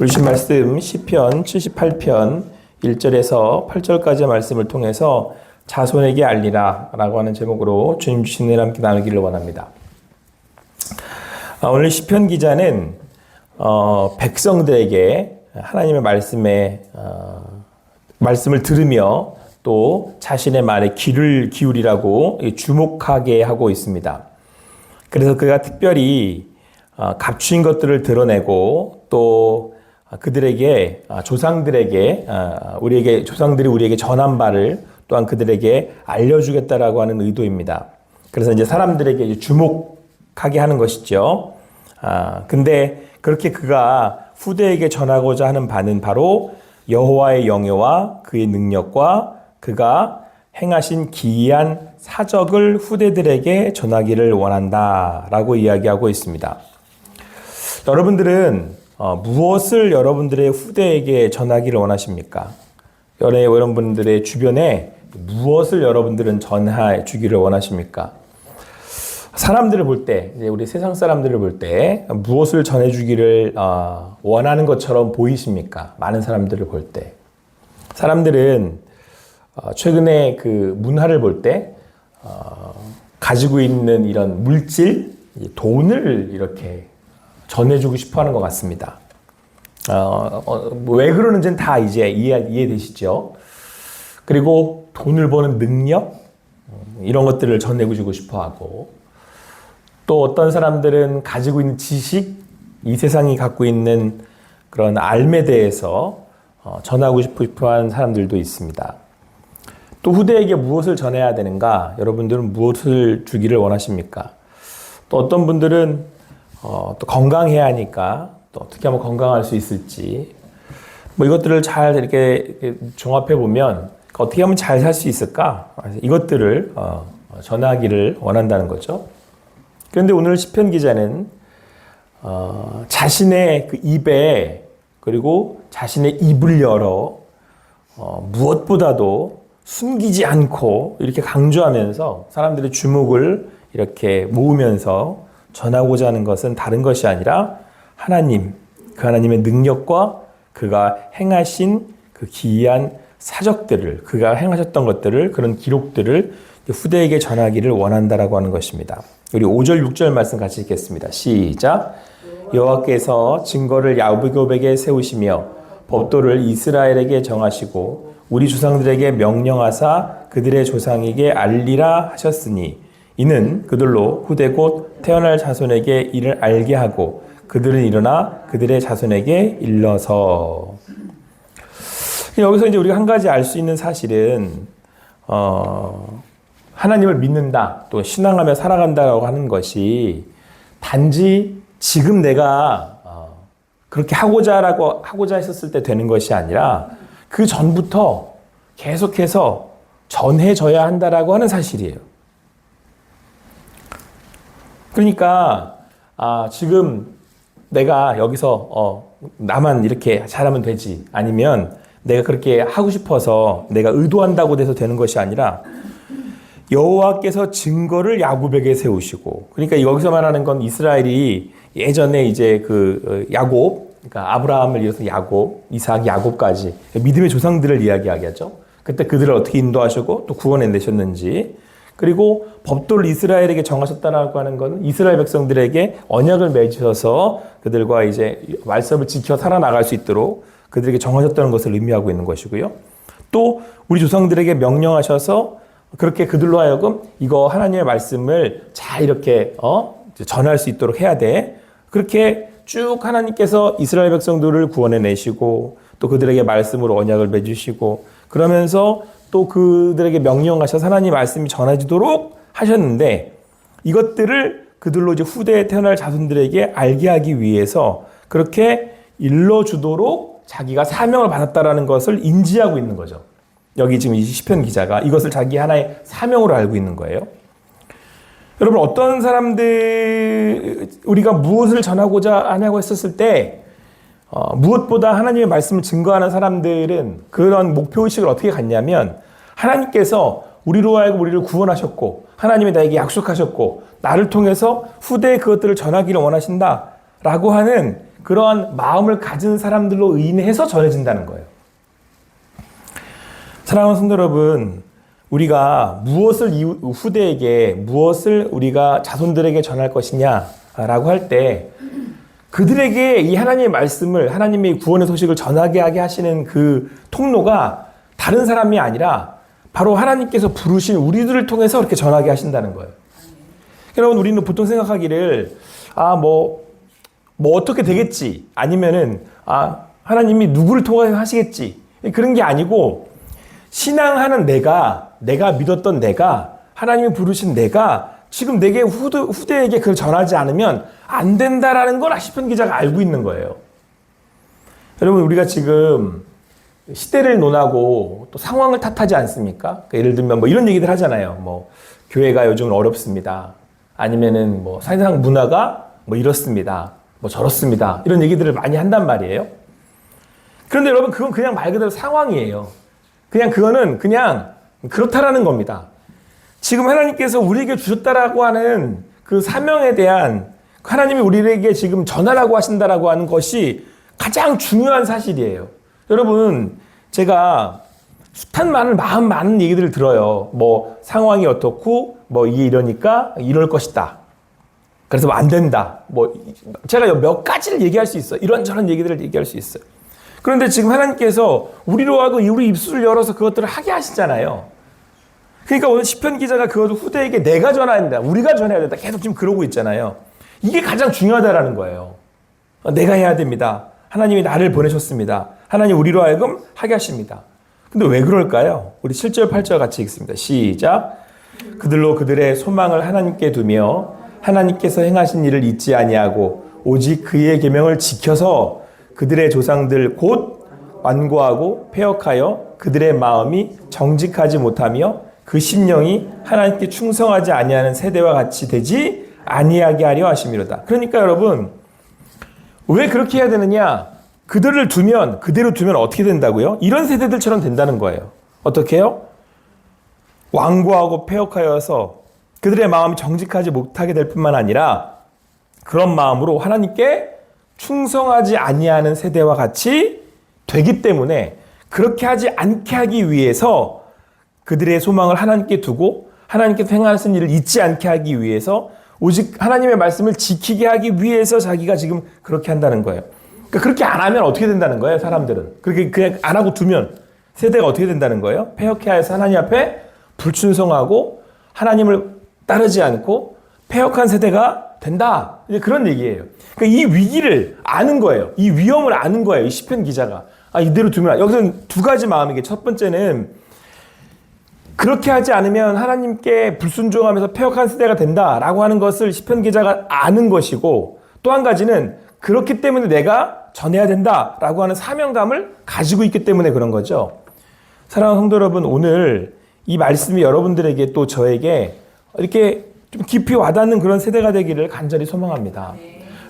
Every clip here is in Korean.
우리 주신 말씀 시편 78편 1절에서 8절까지의 말씀을 통해서 자손에게 알리라 라고 하는 제목으로 주님 주신 은혜를 함께 나누기를 원합니다. 아, 오늘 시편 기자는 어, 백성들에게 하나님의 말씀에 어, 말씀을 들으며 또 자신의 말에 귀를 기울이라고 주목하게 하고 있습니다. 그래서 그가 특별히 어, 값진 것들을 드러내고 또 그들에게 아, 조상들에게 아, 우리에게 조상들이 우리에게 전한 바를 또한 그들에게 알려주겠다라고 하는 의도입니다. 그래서 이제 사람들에게 주목하게 하는 것이죠. 아 근데 그렇게 그가 후대에게 전하고자 하는 바는 바로 여호와의 영예와 그의 능력과 그가 행하신 기이한 사적을 후대들에게 전하기를 원한다라고 이야기하고 있습니다. 여러분들은 어, 무엇을 여러분들의 후대에게 전하기를 원하십니까? 여러분들의 주변에 무엇을 여러분들은 전해 주기를 원하십니까? 사람들을 볼 때, 우리 세상 사람들을 볼 때 무엇을 전해 주기를 어, 원하는 것처럼 보이십니까? 많은 사람들을 볼 때. 사람들은 어, 최근에 그 문화를 볼 때, 어, 가지고 있는 이런 물질, 돈을 이렇게 전해주고 싶어 하는 것 같습니다. 어, 어, 왜 그러는지는 다 이제 이해, 이해되시죠? 그리고 돈을 버는 능력, 음, 이런 것들을 전해주고 싶어 하고, 또 어떤 사람들은 가지고 있는 지식, 이 세상이 갖고 있는 그런 알에 대해서 어, 전하고 싶어 하는 사람들도 있습니다. 또 후대에게 무엇을 전해야 되는가? 여러분들은 무엇을 주기를 원하십니까? 또 어떤 분들은 어, 또 건강해야 하니까 또 어떻게 하면 건강할 수 있을지 뭐 이것들을 잘 이렇게 종합해 보면 어떻게 하면 잘 살 수 있을까? 이것들을 어, 전하기를 원한다는 거죠. 그런데 오늘 시편 기자는 어, 자신의 그 입에 그리고 자신의 입을 열어 어, 무엇보다도 숨기지 않고 이렇게 강조하면서 사람들의 주목을 이렇게 모으면서 전하고자 하는 것은 다른 것이 아니라 하나님, 그 하나님의 능력과 그가 행하신 그 기이한 사적들을, 그가 행하셨던 것들을, 그런 기록들을 후대에게 전하기를 원한다라고 하는 것입니다. 우리 5절, 6절 말씀 같이 읽겠습니다. 시작. 여호와께서 증거를 야곱에게 세우시며 법도를 이스라엘에게 정하시고 우리 조상들에게 명령하사 그들의 조상에게 알리라 하셨으니 이는 그들로 후대 곧 태어날 자손에게 이를 알게 하고 그들은 일어나 그들의 자손에게 일러서 여기서 이제 우리가 한 가지 알 수 있는 사실은 어, 하나님을 믿는다 또 신앙하며 살아간다라고 하는 것이 단지 지금 내가 어, 그렇게 하고자라고 하고자 했었을 때 되는 것이 아니라 그 전부터 계속해서 전해져야 한다라고 하는 사실이에요. 그러니까 아, 지금 내가 여기서 어, 나만 이렇게 잘하면 되지 아니면 내가 그렇게 하고 싶어서 내가 의도한다고 돼서 되는 것이 아니라 여호와께서 증거를 야곱에게 세우시고 그러니까 여기서 말하는 건 이스라엘이 예전에 이제 그 어, 야곱 그러니까 아브라함을 이어서 야곱 이삭 야곱까지 믿음의 조상들을 이야기하겠죠. 그때 그들을 어떻게 인도하시고 또 구원해 내셨는지 그리고 법도를 이스라엘에게 정하셨다라고 하는 것은 이스라엘 백성들에게 언약을 맺으셔서 그들과 이제 말씀을 지켜 살아나갈 수 있도록 그들에게 정하셨다는 것을 의미하고 있는 것이고요. 또 우리 조상들에게 명령하셔서 그렇게 그들로 하여금 이거 하나님의 말씀을 잘 이렇게 어 전할 수 있도록 해야 돼. 그렇게 쭉 하나님께서 이스라엘 백성들을 구원해 내시고 또 그들에게 말씀으로 언약을 맺으시고 그러면서 또 그들에게 명령하셔서 하나님 말씀이 전해지도록 하셨는데 이것들을 그들로 이제 후대에 태어날 자손들에게 알게 하기 위해서 그렇게 일러주도록 자기가 사명을 받았다라는 것을 인지하고 있는 거죠. 여기 지금 이 시편 기자가 이것을 자기 하나의 사명으로 알고 있는 거예요. 여러분 어떤 사람들 우리가 무엇을 전하고자 하냐고 했었을 때 어, 무엇보다 하나님의 말씀을 증거하는 사람들은 그런 목표 의식을 어떻게 갖냐면 하나님께서 우리로 하여금 우리를 구원하셨고 하나님이 나에게 약속하셨고 나를 통해서 후대에 그것들을 전하기를 원하신다 라고 하는 그러한 마음을 가진 사람들로 인해서 전해진다는 거예요. 사랑하는 성도 여러분, 우리가 무엇을 후대에게 무엇을 우리가 자손들에게 전할 것이냐라고 할 때 그들에게 이 하나님의 말씀을 하나님의 구원의 소식을 전하게 하게 하시는 그 통로가 다른 사람이 아니라 바로 하나님께서 부르신 우리들을 통해서 그렇게 전하게 하신다는 거예요. 여러분 우리는 보통 생각하기를 아뭐뭐 어떻게 되겠지 아니면은 아 하나님이 누구를 통해 하시겠지 그런 게 아니고 신앙하는 내가 내가 믿었던 내가 하나님이 부르신 내가 지금 내게 후대, 후대에게 그걸 전하지 않으면 안 된다라는 걸 시편 기자가 알고 있는 거예요. 여러분 우리가 지금 시대를 논하고 또 상황을 탓하지 않습니까? 그러니까 예를 들면 뭐 이런 얘기들 하잖아요. 뭐 교회가 요즘은 어렵습니다. 아니면은 뭐 세상 문화가 뭐 이렇습니다. 뭐 저렇습니다. 이런 얘기들을 많이 한단 말이에요. 그런데 여러분 그건 그냥 말 그대로 상황이에요. 그냥 그거는 그냥 그렇다라는 겁니다. 지금 하나님께서 우리에게 주셨다라고 하는 그 사명에 대한 하나님이 우리에게 지금 전하라고 하신다라고 하는 것이 가장 중요한 사실이에요. 여러분, 제가 숱한 많은 마음 많은 얘기들을 들어요. 뭐 상황이 어떻고 뭐 이게 이러니까 이럴 것이다. 그래서 뭐 안 된다. 뭐 제가 몇 가지를 얘기할 수 있어. 이런저런 얘기들을 얘기할 수 있어요. 그런데 지금 하나님께서 우리로 하고 우리 입술을 열어서 그것들을 하게 하시잖아요. 그러니까 오늘 시편 기자가 그것을 후대에게 내가 전해야 된다. 우리가 전해야 된다. 계속 지금 그러고 있잖아요. 이게 가장 중요하다라는 거예요. 내가 해야 됩니다. 하나님이 나를 보내셨습니다. 하나님 우리로 하여금 하게 하십니다. 근데 왜 그럴까요? 우리 7절, 8절 같이 읽습니다. 시작. 그들로 그들의 소망을 하나님께 두며 하나님께서 행하신 일을 잊지 아니하고 오직 그의 계명을 지켜서 그들의 조상들 곧 완고하고 폐역하여 그들의 마음이 정직하지 못하며 그 심령이 하나님께 충성하지 아니하는 세대와 같이 되지 아니하게 하려 하심이로다. 그러니까 여러분 왜 그렇게 해야 되느냐? 그들을 두면 그대로 두면 어떻게 된다고요? 이런 세대들처럼 된다는 거예요. 어떻게 해요? 완고하고 폐역하여서 그들의 마음이 정직하지 못하게 될 뿐만 아니라 그런 마음으로 하나님께 충성하지 아니하는 세대와 같이 되기 때문에 그렇게 하지 않게 하기 위해서 그들의 소망을 하나님께 두고 하나님께서 행하신 일을 잊지 않게 하기 위해서 오직 하나님의 말씀을 지키게 하기 위해서 자기가 지금 그렇게 한다는 거예요. 그러니까 그렇게 안 하면 어떻게 된다는 거예요, 사람들은. 그렇게 그냥 안 하고 두면 세대가 어떻게 된다는 거예요? 폐역해 하여서 하나님 앞에 불충성하고 하나님을 따르지 않고 폐역한 세대가 된다. 이제 그런 얘기예요. 그러니까 이 위기를 아는 거예요. 이 위험을 아는 거예요. 이 시편 기자가. 아, 이대로 두면 여기서는 두 가지 마음이게 첫 번째는 그렇게 하지 않으면 하나님께 불순종하면서 폐역한 세대가 된다라고 하는 것을 시편 기자가 아는 것이고 또 한 가지는 그렇기 때문에 내가 전해야 된다라고 하는 사명감을 가지고 있기 때문에 그런 거죠. 사랑하는 성도 여러분, 오늘 이 말씀이 여러분들에게 또 저에게 이렇게 좀 깊이 와닿는 그런 세대가 되기를 간절히 소망합니다.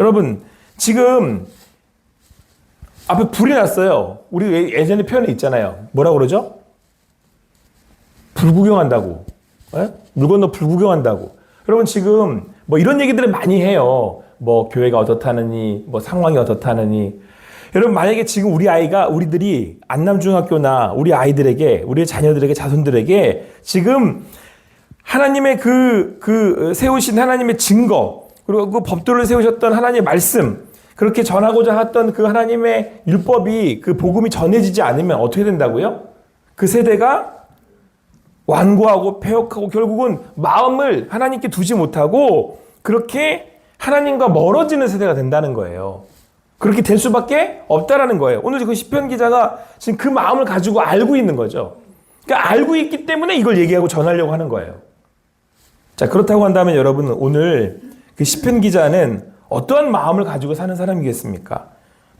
여러분, 지금 앞에 불이 났어요. 우리 왜 예전에 표현이 있잖아요. 뭐라 그러죠? 불구경한다고. 예? 물 건너 불구경한다고. 여러분 지금 뭐 이런 얘기들을 많이 해요. 뭐 교회가 어떻다느니, 뭐 상황이 어떻다느니. 여러분 만약에 지금 우리 아이가 우리들이 안남중학교나 우리 아이들에게 우리 자녀들에게 자손들에게 지금 하나님의 그, 그 세우신 하나님의 증거 그리고 그 법도를 세우셨던 하나님의 말씀 그렇게 전하고자 했던 그 하나님의 율법이 그 복음이 전해지지 않으면 어떻게 된다고요? 그 세대가 완고하고 폐역하고 결국은 마음을 하나님께 두지 못하고 그렇게 하나님과 멀어지는 세대가 된다는 거예요. 그렇게 될 수밖에 없다라는 거예요. 오늘 그 시편 기자가 지금 그 마음을 가지고 알고 있는 거죠. 그러니까 알고 있기 때문에 이걸 얘기하고 전하려고 하는 거예요. 자, 그렇다고 한다면 여러분 오늘 그 시편 기자는 어떠한 마음을 가지고 사는 사람이겠습니까?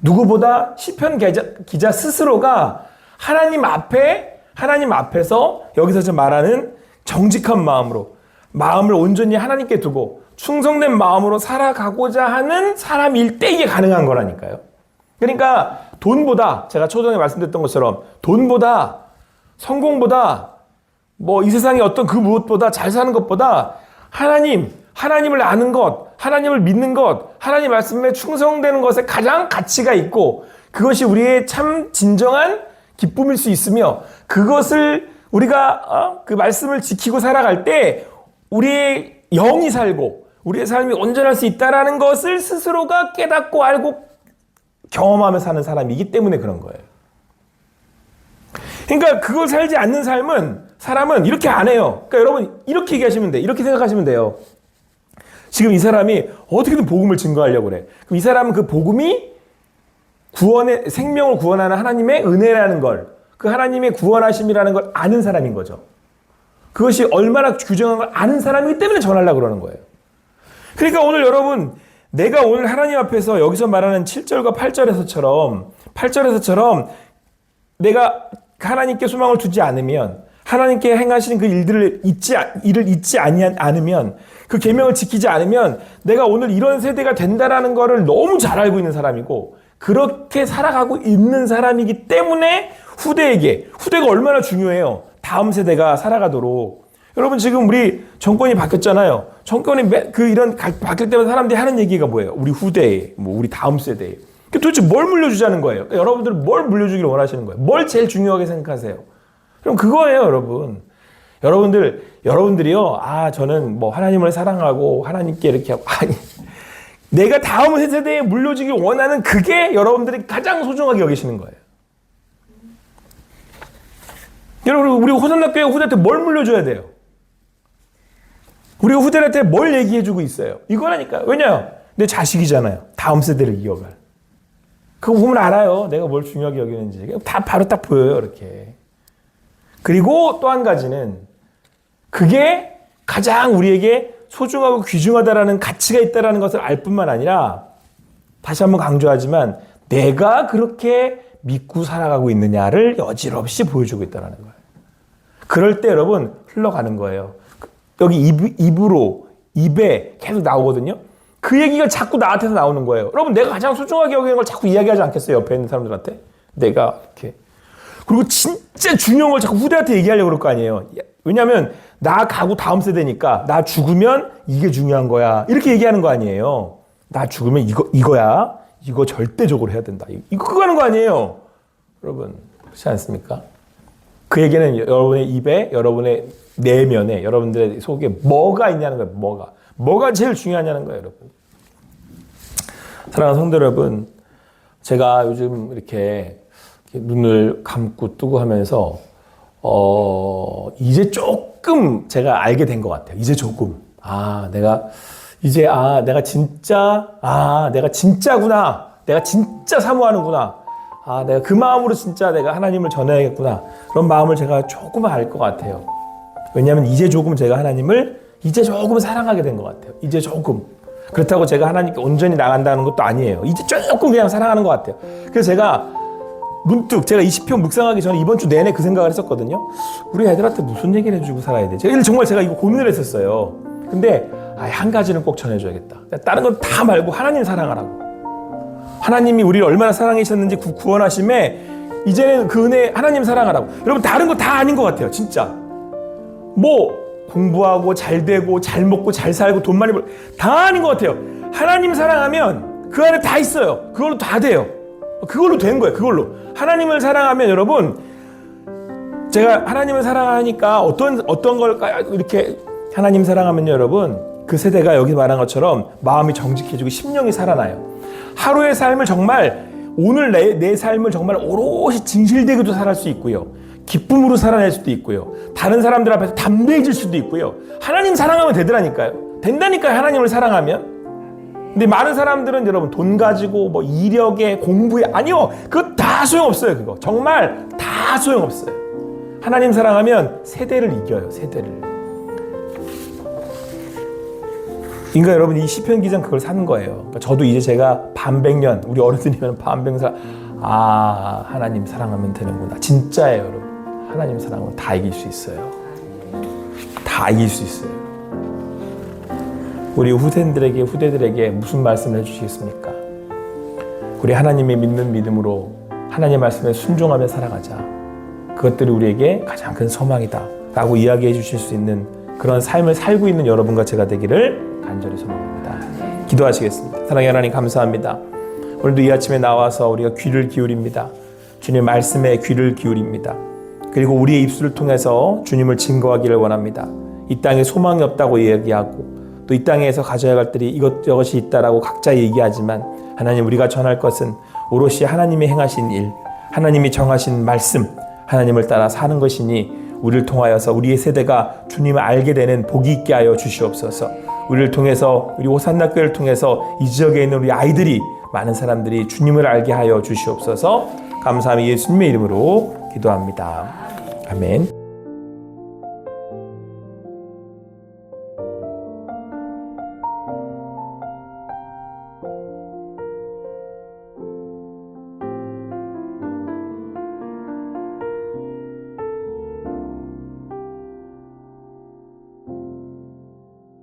누구보다 시편 기자, 기자 스스로가 하나님 앞에 하나님 앞에서 여기서 지금 말하는 정직한 마음으로 마음을 온전히 하나님께 두고 충성된 마음으로 살아가고자 하는 사람일 때 이게 가능한 거라니까요. 그러니까 돈보다 제가 초전에 말씀드렸던 것처럼 돈보다 성공보다 뭐 이 세상의 어떤 그 무엇보다 잘 사는 것보다 하나님 하나님을 아는 것, 하나님을 믿는 것, 하나님 말씀에 충성되는 것에 가장 가치가 있고 그것이 우리의 참 진정한 기쁨일 수 있으며 그것을 우리가 어? 그 말씀을 지키고 살아갈 때 우리의 영이 살고 우리의 삶이 온전할 수 있다라는 것을 스스로가 깨닫고 알고 경험하며 사는 사람이기 때문에 그런 거예요. 그러니까 그걸 살지 않는 삶은 사람은 이렇게 안 해요. 그러니까 여러분 이렇게 얘기하시면 돼. 이렇게 생각하시면 돼요. 지금 이 사람이 어떻게든 복음을 증거하려고 그래. 그럼 이 사람은 그 복음이 구원의 생명을 구원하는 하나님의 은혜라는 걸, 그 하나님의 구원하심이라는 걸 아는 사람인 거죠. 그것이 얼마나 규정한 걸 아는 사람이기 때문에 전하려고 그러는 거예요. 그러니까 오늘 여러분 내가 오늘 하나님 앞에서 여기서 말하는 7절과 8절에서처럼 8절에서처럼 내가 하나님께 소망을 두지 않으면 하나님께 행하시는 그 일들을 잊지 일을 잊지 않으면 그 계명을 지키지 않으면 내가 오늘 이런 세대가 된다라는 거를 너무 잘 알고 있는 사람이고 그렇게 살아가고 있는 사람이기 때문에 후대에게 후대가 얼마나 중요해요. 다음 세대가 살아가도록 여러분 지금 우리 정권이 바뀌었잖아요. 정권이 매, 그 이런 가, 바뀔 때마다 사람들이 하는 얘기가 뭐예요? 우리 후대에, 뭐 우리 다음 세대에. 그 도대체 뭘 물려주자는 거예요? 그러니까 여러분들은 뭘 물려주기를 원하시는 거예요? 뭘 제일 중요하게 생각하세요? 그럼 그거예요, 여러분. 여러분들, 여러분들이요, 아, 저는 뭐 하나님을 사랑하고 하나님께 이렇게 하고, 아니, 내가 다음 세대에 물려주길 원하는 그게 여러분들이 가장 소중하게 여기시는 거예요. 여러분, 우리 호산학교의 후대한테 뭘 물려줘야 돼요? 우리가 후대한테 뭘 얘기해주고 있어요? 이거라니까. 왜냐? 내 자식이잖아요. 다음 세대를 이어갈. 그거 보면 알아요. 내가 뭘 중요하게 여기는지. 다 바로 딱 보여요. 이렇게. 그리고 또 한 가지는 그게 가장 우리에게 소중하고 귀중하다라는 가치가 있다라는 것을 알 뿐만 아니라 다시 한번 강조하지만 내가 그렇게 믿고 살아가고 있느냐를 여지없이 보여주고 있다는 거예요. 그럴 때 여러분 흘러가는 거예요. 여기 입, 입으로 입에 계속 나오거든요. 그 얘기가 자꾸 나한테서 나오는 거예요. 여러분 내가 가장 소중하게 여기는 걸 자꾸 이야기하지 않겠어요? 옆에 있는 사람들한테 내가 이렇게 그리고 진짜 중요한 걸 자꾸 후대한테 얘기하려고 그럴 거 아니에요. 왜냐하면 나 가고 다음 세대니까 나 죽으면 이게 중요한 거야 이렇게 얘기하는 거 아니에요. 나 죽으면 이거 이거야. 이거 절대적으로 해야 된다. 이거 하는 거 아니에요. 여러분 그렇지 않습니까? 그 얘기는 여러분의 입에, 여러분의 내면에, 여러분들의 속에 뭐가 있냐는 거예요. 뭐가. 뭐가 제일 중요하냐는 거예요, 여러분. 사랑하는 성도 여러분, 제가 요즘 이렇게 눈을 감고 뜨고 하면서, 어, 이제 조금 제가 알게 된 것 같아요. 이제 조금. 아, 내가, 이제, 아, 내가 진짜, 아, 내가 진짜구나. 내가 진짜 사모하는구나. 아, 내가 그 마음으로 진짜 내가 하나님을 전해야겠구나. 그런 마음을 제가 조금 알 것 같아요. 왜냐하면 이제 조금 제가 하나님을 이제 조금 사랑하게 된 것 같아요. 이제 조금. 그렇다고 제가 하나님께 온전히 나간다는 것도 아니에요. 이제 조금 그냥 사랑하는 것 같아요. 그래서 제가 문득 제가 20편 묵상하기 전에 이번 주 내내 그 생각을 했었거든요. 우리 애들한테 무슨 얘기를 해주고 살아야 되지? 정말 제가 이거 고민을 했었어요. 근데 아, 한 가지는 꼭 전해줘야겠다. 다른 건 다 말고 하나님 사랑하라고. 하나님이 우리를 얼마나 사랑하셨는지 구, 구원하심에 이제는 그 은혜 하나님 사랑하라고. 여러분 다른 거 다 아닌 것 같아요. 진짜. 뭐 공부하고 잘 되고 잘 먹고 잘 살고 돈 많이 벌다 아닌 것 같아요. 하나님 사랑하면 그 안에 다 있어요. 그걸로 다 돼요. 그걸로 된 거예요. 그걸로. 하나님을 사랑하면 여러분 제가 하나님을 사랑하니까 어떤 어떤 걸까요? 이렇게 하나님 사랑하면 여러분 그 세대가 여기 말한 것처럼 마음이 정직해지고 심령이 살아나요. 하루의 삶을 정말 오늘 내, 내 삶을 정말 오롯이 진실되게도 살할 수 있고요. 기쁨으로 살아낼 수도 있고요. 다른 사람들 앞에서 담대해질 수도 있고요. 하나님 사랑하면 되더라니까요. 된다니까요. 하나님을 사랑하면. 근데 많은 사람들은 여러분 돈 가지고 뭐 이력에 공부에 아니요. 그거 다 소용없어요. 그거. 정말 다 소용없어요. 하나님 사랑하면 세대를 이겨요. 세대를. 그러니까 여러분 이 시편 기장 그걸 사는 거예요. 그러니까 저도 이제 제가 반백년 우리 어른들이면 반백살 아 하나님 사랑하면 되는구나. 진짜예요, 여러분. 하나님 사랑은 다 이길 수 있어요. 다 이길 수 있어요. 우리 후대들에게 후대들에게 무슨 말씀을 해주시겠습니까? 우리 하나님의 믿는 믿음으로 하나님 말씀에 순종하며 살아가자. 그것들이 우리에게 가장 큰 소망이다 라고 이야기해 주실 수 있는 그런 삶을 살고 있는 여러분과 제가 되기를 간절히 소망합니다. 기도하시겠습니다. 사랑의 하나님 감사합니다. 오늘도 이 아침에 나와서 우리가 귀를 기울입니다. 주님 말씀에 귀를 기울입니다. 그리고 우리의 입술을 통해서 주님을 증거하기를 원합니다. 이 땅에 소망이 없다고 이야기하고 또 이 땅에서 가져야 할 들이 이것저것이 있다라고 각자 얘기하지만 하나님 우리가 전할 것은 오롯이 하나님이 행하신 일, 하나님이 정하신 말씀, 하나님을 따라 사는 것이니 우리를 통하여서 우리의 세대가 주님을 알게 되는 복이 있게 하여 주시옵소서. 우리를 통해서 우리 오산나 교회를 통해서 이 지역에 있는 우리 아이들이 많은 사람들이 주님을 알게 하여 주시옵소서. 감사함이 예수님의 이름으로 기도합니다. 아멘.